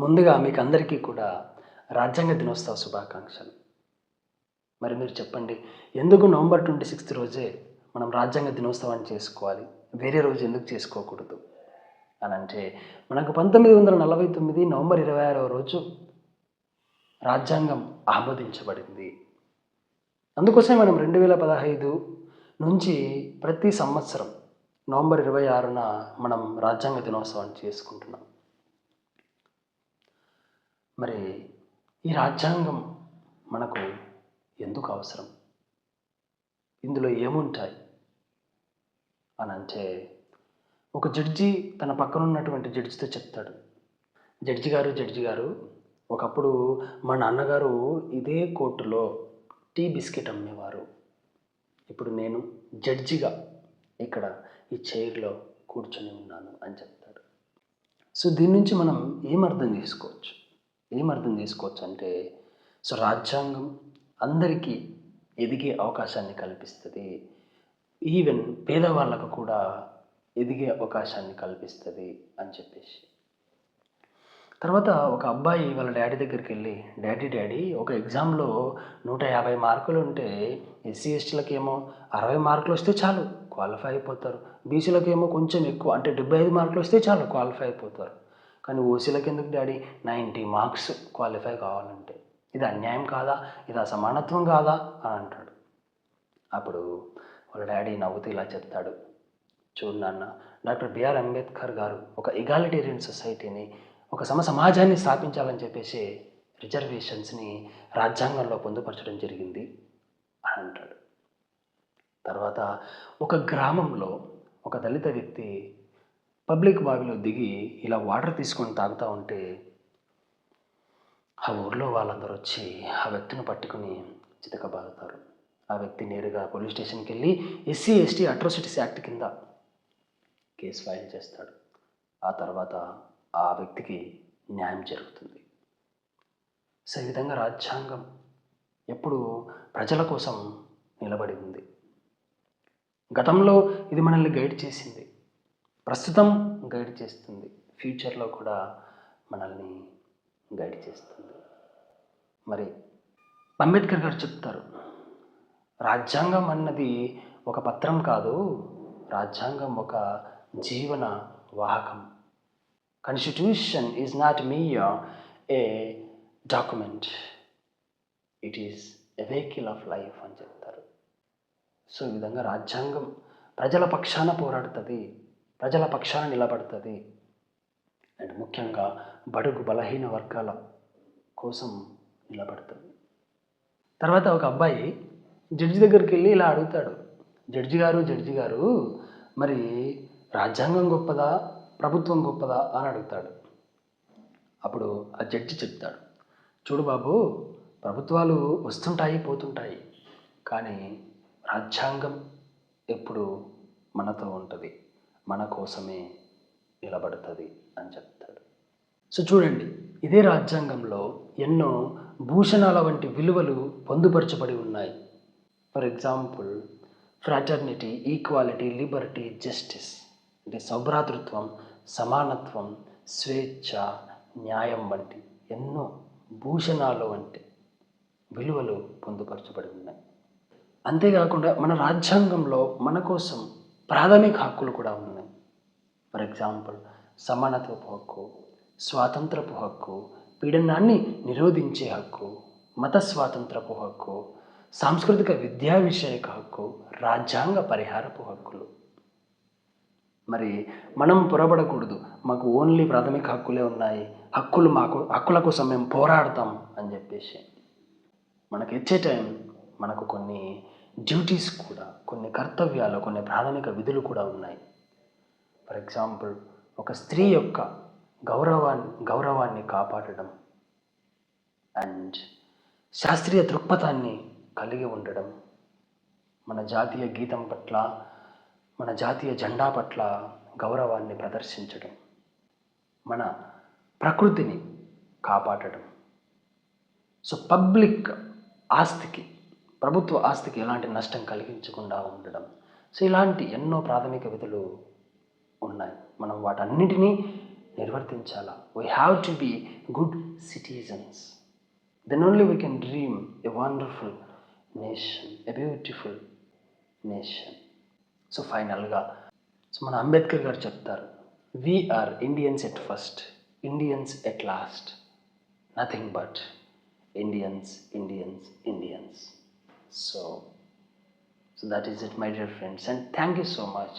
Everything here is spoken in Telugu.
ముందుగా మీకు అందరికీ కూడా రాజ్యాంగ దినోత్సవ శుభాకాంక్షలు. మరి మీరు చెప్పండి ఎందుకు నవంబర్ ట్వంటీ సిక్స్త్ రోజే మనం రాజ్యాంగ దినోత్సవాన్ని చేసుకోవాలి? వేరే రోజు ఎందుకు చేసుకోకూడదు? అని అంటే మనకు పంతొమ్మిది వందల నలభై తొమ్మిది నవంబర్ ఇరవై ఆరవ రోజు రాజ్యాంగం ఆమోదించబడింది. అందుకోసమే మనం రెండు వేల పదహైదు నుంచి ప్రతి సంవత్సరం నవంబర్ ఇరవై ఆరున మనం రాజ్యాంగ దినోత్సవాన్ని చేసుకుంటున్నాం. మరి ఈ రాజ్యాంగం మనకు ఎందుకు అవసరం? ఇందులో ఏముంటాయి? అని అంటే ఒక జడ్జి తన పక్కన ఉన్నటువంటి జడ్జితో చెప్తాడు. జడ్జి గారు జడ్జి గారు ఒకప్పుడు మా నాన్నగారు ఇదే కోర్టులో టీ బిస్కెట్ అమ్మేవారు. ఇప్పుడు నేను జడ్జిగా ఇక్కడ ఈ చైర్లో కూర్చొని ఉన్నాను అని చెప్తాడు. సో దీని నుంచి మనం ఏం అర్థం చేసుకోవచ్చు? ఏం అర్థం చేసుకోవచ్చు అంటే సో రాజ్యాంగం అందరికీ ఎదిగే అవకాశాన్ని కల్పిస్తుంది. ఈవెన్ పేదవాళ్ళకు కూడా ఎదిగే అవకాశాన్ని కల్పిస్తుంది అని చెప్పేసి. తర్వాత ఒక అబ్బాయి వాళ్ళ డాడీ దగ్గరికి వెళ్ళి డాడీ డాడీ ఒక ఎగ్జామ్లో నూట యాభై మార్కులు ఉంటే ఎస్సీ ఎస్టీలకి ఏమో అరవై మార్కులు వస్తే చాలు క్వాలిఫై అయిపోతారు. బీసీలకు ఏమో కొంచెం ఎక్కువ అంటే డెబ్బై ఐదు మార్కులు వస్తే చాలు క్వాలిఫై అయిపోతారు. కానీ ఓసీలకు ఎందుకు డాడీ? నైంటీ మార్క్స్ క్వాలిఫై కావాలంటే. ఇది అన్యాయం కాదా? ఇది అసమానత్వం కాదా? అని అంటాడు. అప్పుడు వాళ్ళ డాడీ నవ్వుతూ ఇలా చెప్తాడు. చూడు నాన్న డాక్టర్ బిఆర్ అంబేద్కర్ గారు ఒక ఇగాలిటేరియన్ సొసైటీని ఒక సమ సమాజాన్ని స్థాపించాలని చెప్పేసి రిజర్వేషన్స్ని రాజ్యాంగంలో పొందుపరచడం జరిగింది అని అంటాడు. తర్వాత ఒక గ్రామంలో ఒక దళిత వ్యక్తి పబ్లిక్ బావిలో దిగి ఇలా వాటర్ తీసుకొని తాగుతూ ఉంటే ఆ ఊర్లో వాళ్ళందరూ వచ్చి ఆ వ్యక్తిని పట్టుకుని చితకబాగుతారు ఆ వ్యక్తి నేరుగా పోలీస్ స్టేషన్కి వెళ్ళి ఎస్సీ ఎస్టీ అట్రాసిటీస్ యాక్ట్ కింద కేసు ఫైల్ చేస్తాడు. ఆ తర్వాత ఆ వ్యక్తికి న్యాయం జరుగుతుంది. సో ఈ విధంగా రాజ్యాంగం ఎప్పుడు ప్రజల కోసం నిలబడి ఉంది. గతంలో ఇది మనల్ని గైడ్ చేసింది. ప్రస్తుతం గైడ్ చేస్తుంది. ఫ్యూచర్లో కూడా మనల్ని గైడ్ చేస్తుంది. మరి అంబేద్కర్ గారు చెప్తారు రాజ్యాంగం అన్నది ఒక పత్రం కాదు రాజ్యాంగం ఒక జీవన వాహకం. Constitution is not mere a document it is a vehicle of life అని చెప్తారు. సో ఈ విధంగా రాజ్యాంగం ప్రజల పక్షాన పోరాడుతుంది. ప్రజల పక్షాన నిలబడుతుంది. అండ్ ముఖ్యంగా బడుగు బలహీన వర్గాల కోసం నిలబడుతుంది. తర్వాత ఒక అబ్బాయి జడ్జి దగ్గరికి వెళ్ళి ఇలా అడుగుతాడు. జడ్జి గారు జడ్జి గారు మరి రాజ్యాంగం గొప్పదా ప్రభుత్వం గొప్పదా అని అడుగుతాడు. అప్పుడు ఆ జడ్జి చెప్తాడు. చూడు బాబు ప్రభుత్వాలు వస్తుంటాయి పోతుంటాయి కానీ రాజ్యాంగం ఎప్పుడు మనతో ఉంటుంది. మన కోసమే నిలబడుతుంది అని చెప్తాడు. సో చూడండి ఇదే రాజ్యాంగంలో ఎన్నో భూషణాల వంటి విలువలు పొందుపరచబడి ఉన్నాయి. For example fraternity equality liberty justice అంటే సౌభ్రాతృత్వం సమానత్వం స్వేచ్ఛ న్యాయం వంటి ఎన్నో భూషణాలు వంటి విలువలు పొందుపరచబడి ఉన్నాయి. అంతేకాకుండా మన రాజ్యాంగంలో మన కోసం ప్రాథమిక హక్కులు కూడా ఉన్నాయి. ఫర్ ఎగ్జాంపుల్ సమానత్వపు హక్కు స్వాతంత్రపు హక్కు పీడనాన్ని నిరోధించే హక్కు మత స్వాతంత్రపు హక్కు సాంస్కృతిక విద్యా విషయక హక్కు రాజ్యాంగ పరిహారపు హక్కులు. మరి మనం పొరబడకూడదు. మాకు ఓన్లీ ప్రాథమిక హక్కులే ఉన్నాయి. హక్కులు మాకు హక్కుల కోసం మేము పోరాడతాం అని చెప్పేసి. మనకి ఇచ్చే టైం మనకు కొన్ని డ్యూటీస్ కూడా కొన్ని కర్తవ్యాలు కొన్ని ప్రాథమిక విధులు కూడా ఉన్నాయి. ఫర్ ఎగ్జాంపుల్ ఒక స్త్రీ యొక్క గౌరవాన్ని గౌరవాన్ని కాపాడడం అండ్ శాస్త్రీయ దృక్పథాన్ని కలిగి ఉండడం. మన జాతీయ గీతం పట్ల మన జాతీయ జెండా పట్ల గౌరవాన్ని ప్రదర్శించడం. మన ప్రకృతిని కాపాడడం. సో పబ్లిక్ ఆస్తికి ప్రభుత్వ ఆస్తికి ఎలాంటి నష్టం కలిగించకుండా ఉండడం. సో ఇలాంటి ఎన్నో ప్రాథమిక విధులు ఉన్నాయి మనం వాటన్నిటినీ నిర్వర్తించాలా. We have to be good citizens then only we can dream a wonderful nation a beautiful nation so ఫైనల్గా సో మన అంబేద్కర్ గారు చెప్తారు we are Indians at first Indians at last nothing but Indians Indians Indians so so that is it my dear friends and thank you so much